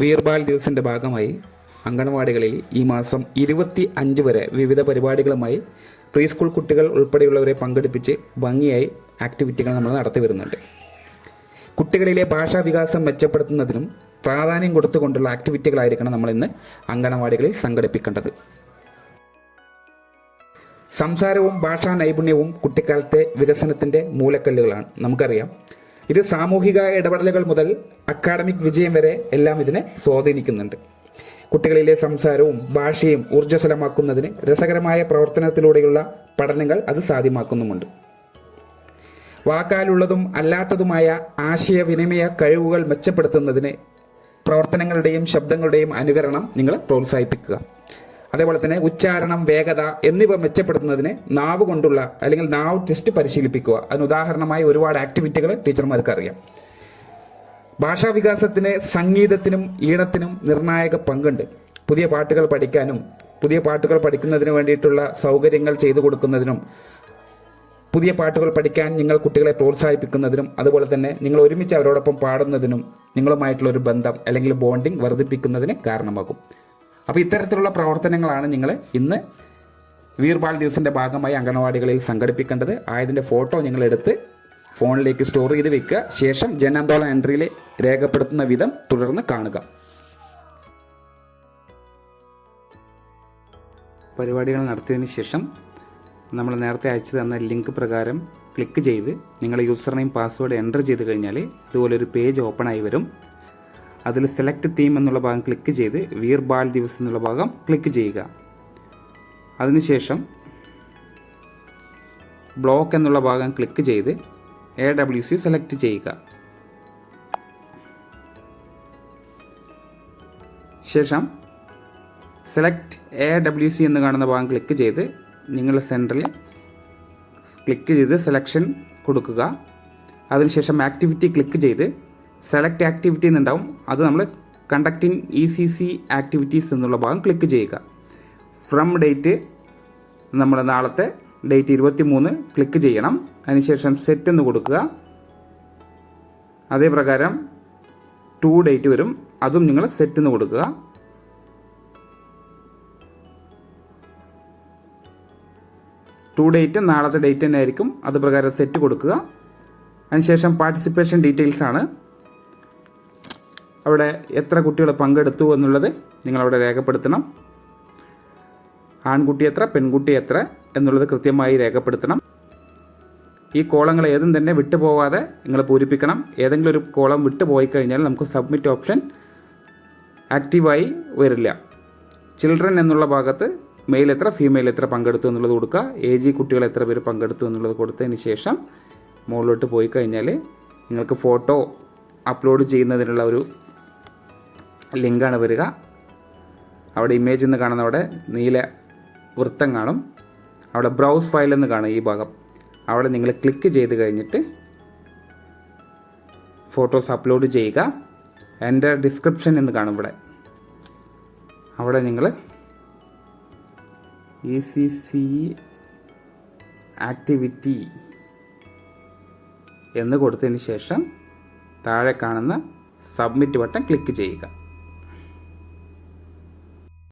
വീർബാൽ ദിവസിന്റെ ഭാഗമായി അങ്കണവാടികളിൽ ഈ മാസം ഇരുപത്തി അഞ്ച് വരെ വിവിധ പരിപാടികളുമായി പ്രീ സ്കൂൾ കുട്ടികൾ ഉൾപ്പെടെയുള്ളവരെ പങ്കെടുപ്പിച്ച് ഭംഗിയായി ആക്ടിവിറ്റികൾ നമ്മൾ നടത്തി വരുന്നുണ്ട്. കുട്ടികളിലെ ഭാഷാ വികാസം മെച്ചപ്പെടുത്തുന്നതിനും പ്രാധാന്യം കൊടുത്തുകൊണ്ടുള്ള ആക്ടിവിറ്റികളായിരിക്കണം നമ്മൾ ഇന്ന് അങ്കണവാടികളിൽ സംഘടിപ്പിക്കേണ്ടത്. സംസാരവും ഭാഷാ നൈപുണ്യവും കുട്ടിക്കാലത്തെ വികസനത്തിന്റെ മൂലക്കല്ലുകളാണ്. നമുക്കറിയാം ഇത് സാമൂഹിക ഇടപെടലുകൾ മുതൽ അക്കാഡമിക് വിജയം വരെ എല്ലാം ഇതിനെ സ്വാധീനിക്കുന്നുണ്ട്. കുട്ടികളിലെ സംസാരവും ഭാഷയും ഊർജസ്വലമാക്കുന്നതിന് രസകരമായ പ്രവർത്തനത്തിലൂടെയുള്ള പഠനങ്ങൾ അത് സാധ്യമാക്കുന്നുമുണ്ട്. വാക്കാലുള്ളതും അല്ലാത്തതുമായ ആശയവിനിമയ കഴിവുകൾ മെച്ചപ്പെടുത്തുന്നതിന് പ്രവർത്തനങ്ങളുടെയും ശബ്ദങ്ങളുടെയും അനുകരണം നിങ്ങൾ പ്രോത്സാഹിപ്പിക്കുക. അതേപോലെ തന്നെ ഉച്ചാരണം വേഗത എന്നിവ മെച്ചപ്പെടുത്തുന്നതിന് നാവ് കൊണ്ടുള്ള അല്ലെങ്കിൽ നാവ് ടെസ്റ്റ് പരിശീലിപ്പിക്കുക. അതിന് ഉദാഹരണമായി ഒരുപാട് ആക്ടിവിറ്റികൾ ടീച്ചർമാർക്ക് അറിയാം. ഭാഷാ വികാസത്തിന് സംഗീതത്തിനും ഈണത്തിനും നിർണായക പങ്കുണ്ട്. പുതിയ പാട്ടുകൾ പഠിക്കാനും പുതിയ പാട്ടുകൾ പഠിക്കുന്നതിന് വേണ്ടിയിട്ടുള്ള സൗകര്യങ്ങൾ ചെയ്തു കൊടുക്കുന്നതിനും പുതിയ പാട്ടുകൾ പഠിക്കാൻ നിങ്ങൾ കുട്ടികളെ പ്രോത്സാഹിപ്പിക്കുന്നതിനും അതുപോലെ തന്നെ നിങ്ങൾ ഒരുമിച്ച് അവരോടൊപ്പം പാടുന്നതിനും നിങ്ങളുമായിട്ടുള്ള ഒരു ബന്ധം അല്ലെങ്കിൽ ബോണ്ടിങ് വർദ്ധിപ്പിക്കുന്നതിന് കാരണമാകും. അപ്പോൾ ഇത്തരത്തിലുള്ള പ്രവർത്തനങ്ങളാണ് നിങ്ങൾ ഇന്ന് വീർബാൽ ദിവസിന്റെ ഭാഗമായി അംഗനവാടികളിൽ സംഘടിപ്പിക്കേണ്ടത്. ആയതിന്റെ ഫോട്ടോ നിങ്ങളെടുത്ത് ഫോണിലേക്ക് സ്റ്റോർ ചെയ്ത് വെക്കുക. ശേഷം ജനാന്തോളൻ എൻട്രിയിൽ രേഖപ്പെടുത്തുന്ന വിധം തുടർന്ന് കാണുക. പരിപാടികൾ നടത്തിയതിന് ശേഷം നമ്മൾ നേരത്തെ അയച്ചു തന്ന ലിങ്ക് പ്രകാരം ക്ലിക്ക് ചെയ്ത് നിങ്ങളുടെ യൂസർ നെയിം പാസ്വേഡ് എന്റർ ചെയ്ത് കഴിഞ്ഞാൽ ഇതുപോലൊരു പേജ് ഓപ്പൺ ആയി വരും. അതിൽ സെലക്ട് തീം എന്നുള്ള ഭാഗം ക്ലിക്ക് ചെയ്ത് വീർ ബാൽ ദിവസ് എന്നുള്ള ഭാഗം ക്ലിക്ക് ചെയ്യുക. അതിനുശേഷം ബ്ലോക്ക് എന്നുള്ള ഭാഗം ക്ലിക്ക് ചെയ്ത് എ ഡബ്ല്യു സി സെലക്ട് ചെയ്യുക. ശേഷം സെലക്ട് എ ഡബ്ല്യു സി എന്ന് കാണുന്ന ഭാഗം ക്ലിക്ക് ചെയ്ത് നിങ്ങളുടെ സെന്ററിൽ ക്ലിക്ക് ചെയ്ത് സെലക്ഷൻ കൊടുക്കുക. അതിനുശേഷം ആക്ടിവിറ്റി ക്ലിക്ക് ചെയ്ത് സെലക്ട് ആക്ടിവിറ്റി എന്നുണ്ടാവും അത് നമ്മൾ conducting E C C activities എന്നുള്ള ഭാഗം ക്ലിക്ക് ചെയ്യുക. ഫ്രം ഡേറ്റ് നമ്മൾ നാളത്തെ ഡേറ്റ് ഇരുപത്തി മൂന്ന് ക്ലിക്ക് ചെയ്യണം. അതിനുശേഷം സെറ്റ് എന്ന് കൊടുക്കുക. അതേപ്രകാരം ടു ഡേറ്റ് വരും. അതും നിങ്ങൾ സെറ്റ് എന്ന് കൊടുക്കുക. ടു ഡേറ്റ് നാളത്തെ ഡേറ്റ് തന്നെ ആയിരിക്കും. അത് പ്രകാരം സെറ്റ് കൊടുക്കുക. അതിനുശേഷം പാർട്ടിസിപ്പേഷൻ ഡീറ്റെയിൽസ് ആണ്. അവിടെ എത്ര കുട്ടികൾ പങ്കെടുത്തു എന്നുള്ളത് നിങ്ങളവിടെ രേഖപ്പെടുത്തണം. ആൺകുട്ടി എത്ര പെൺകുട്ടി എത്ര എന്നുള്ളത് കൃത്യമായി രേഖപ്പെടുത്തണം. ഈ കോളങ്ങൾ ഏതും തന്നെ വിട്ടുപോവാതെ നിങ്ങൾ പൂരിപ്പിക്കണം. ഏതെങ്കിലും ഒരു കോളം വിട്ടുപോയി കഴിഞ്ഞാൽ നമുക്ക് സബ്മിറ്റ് ഓപ്ഷൻ ആക്റ്റീവായി വരില്ല. ചിൽഡ്രൻ എന്നുള്ള ഭാഗത്ത് മെയിൽ എത്ര ഫീമെയിൽ എത്ര പങ്കെടുത്തു എന്നുള്ളത് കൊടുക്കുക. എ ജി കുട്ടികൾ എത്ര പേര് പങ്കെടുത്തു എന്നുള്ളത് കൊടുത്തതിന് ശേഷം മുകളിലോട്ട് പോയി കഴിഞ്ഞാൽ നിങ്ങൾക്ക് ഫോട്ടോ അപ്ലോഡ് ചെയ്യുന്നതിനുള്ള ഒരു ലിങ്കാണ് വരിക. അവിടെ ഇമേജ് എന്ന് കാണുന്ന അവിടെ നീല വൃത്തം കാണും. അവിടെ ബ്രൗസ് ഫയൽ എന്ന് കാണും ഈ ഭാഗം. അവിടെ നിങ്ങൾ ക്ലിക്ക് ചെയ്ത് കഴിഞ്ഞിട്ട് ഫോട്ടോസ് അപ്ലോഡ് ചെയ്യുക. എന്റെ ഡിസ്ക്രിപ്ഷൻ എന്ന് കാണും ഇവിടെ. അവിടെ നിങ്ങൾ ഇ സി സി ആക്ടിവിറ്റി എന്ന് കൊടുത്തതിന് ശേഷം താഴെ കാണുന്ന സബ്മിറ്റ് ബട്ടൺ ക്ലിക്ക് ചെയ്യുക.